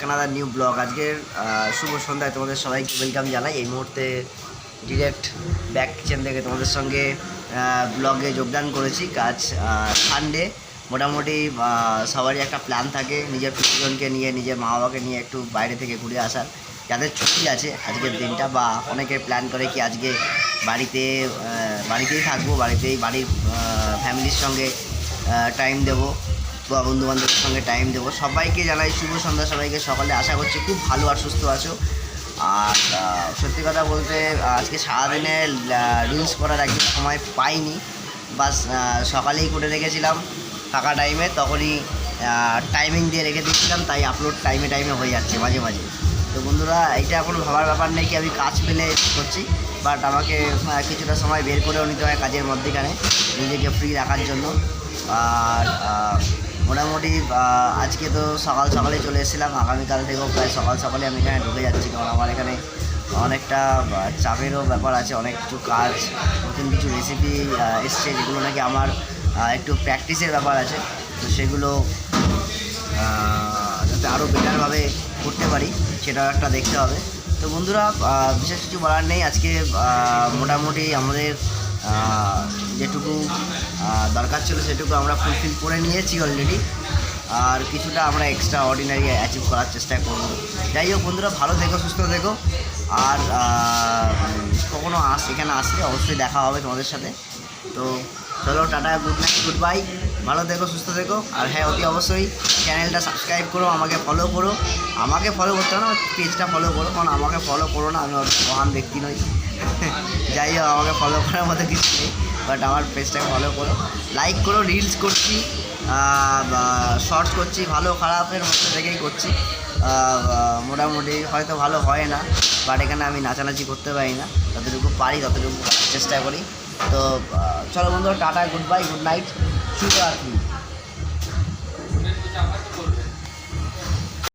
কানাডার new blog. আজকের শুভ সন্ধ্যায় তোমাদের সবাইকে ওয়েলকাম জানাই। এই মুহূর্তে ডিরেক্ট ব্যাক কিচেন থেকে তোমাদের সঙ্গে ব্লগে যোগদান করেছি। কাজ সানডে মোটামুটি সবারই একটা প্ল্যান থাকে নিজের প্রিয়জনকে নিয়ে, নিজের মা বাবাকে নিয়ে একটু বাইরে থেকে ঘুরে আসার। যাদের ছুটি আছে আজকের দিনটা বা অনেকে প্ল্যান করে কি আজকে বাড়িতে বাড়িতেই থাকব, বাড়িতেই বাড়ির ফ্যামিলির সঙ্গে টাইম দেবো। বা বন্ধু বান্ধবের সঙ্গে টাইম দেবো। সবাইকে জানাই শুভ সন্ধ্যা সবাইকে। সকালে আশা করছি খুব ভালো আর সুস্থ আছো। আর সত্যি কথা বলতে, আজকে সারাদিনে রিলস করার একদিন সময় পাইনি। বাস সকালেই করে রেখেছিলাম ফাঁকা টাইমে তখনই টাইমিং দিয়ে রেখে দিয়েছিলাম, তাই আপলোড টাইমে টাইমে হয়ে যাচ্ছে মাঝে মাঝে। তো বন্ধুরা এটা এখন ভাবার ব্যাপার নেই কি আমি কাজ পেলে করছি বাট আমাকে কিছুটা সময় বের করেও নিতে হয় কাজের মধ্যেখানে, নিজেকে ফ্রি রাখার জন্য। আর মোটামুটি আজকে তো সকাল সকালে চলে এসেছিলাম, আগামীকাল থেকেও প্রায় সকাল সকালে আমি এখানে ঢুকে যাচ্ছি, কারণ আমার এখানে অনেকটা চাপেরও ব্যাপার আছে, অনেক কিছু কাজ, নতুন কিছু রেসিপি এসছে, যেগুলো নাকি আমার একটু প্র্যাকটিসের ব্যাপার আছে। তো সেগুলো যাতে আরও বেটারভাবে করতে পারি, সেটাও একটা দেখতে হবে। তো বন্ধুরা বিশেষ কিছু বলার নেই, আজকে মোটামুটি আমাদের যেটুকু দরকার ছিল সেটুকু আমরা ফুলফিল করে নিয়েছি অলরেডি আর কিছুটা আমরা এক্সট্রা অর্ডিনারি অ্যাচিভ করার চেষ্টা করব। যাই হোক বন্ধুরা, ভালো দেখো সুস্থ দেখো আর কখনো আস, এখানে আসলে অবশ্যই দেখা হবে তোমাদের সাথে। তো চলো, tata good night good bye ভালো থেকো, সুস্থ থেকো। আর হ্যাঁ অতি অবশ্যই চ্যানেলটা সাবস্ক্রাইব করো, আমাকে ফলো করো। আমাকে ফলো করতে হবে না পেজটা ফলো করো, কারণ আমাকে ফলো করো না, আমি মহান ব্যক্তি নই। যাই হোক, আমাকে ফলো করার মতো কিছু নেই বাট আমার পেজটাকে ফলো করো। লাইক করো রিলস করছি শর্টস করছি, ভালো, খারাপের মধ্যে থেকেই করছি। মোটামুটি হয়তো ভালো হয় না বাট এখানে আমি নাচানাচি করতে পারি না। যতটুকু পারি, ততটুকু চেষ্টা করি। তো চলো বন্ধুরা, tata good bye good night aqui.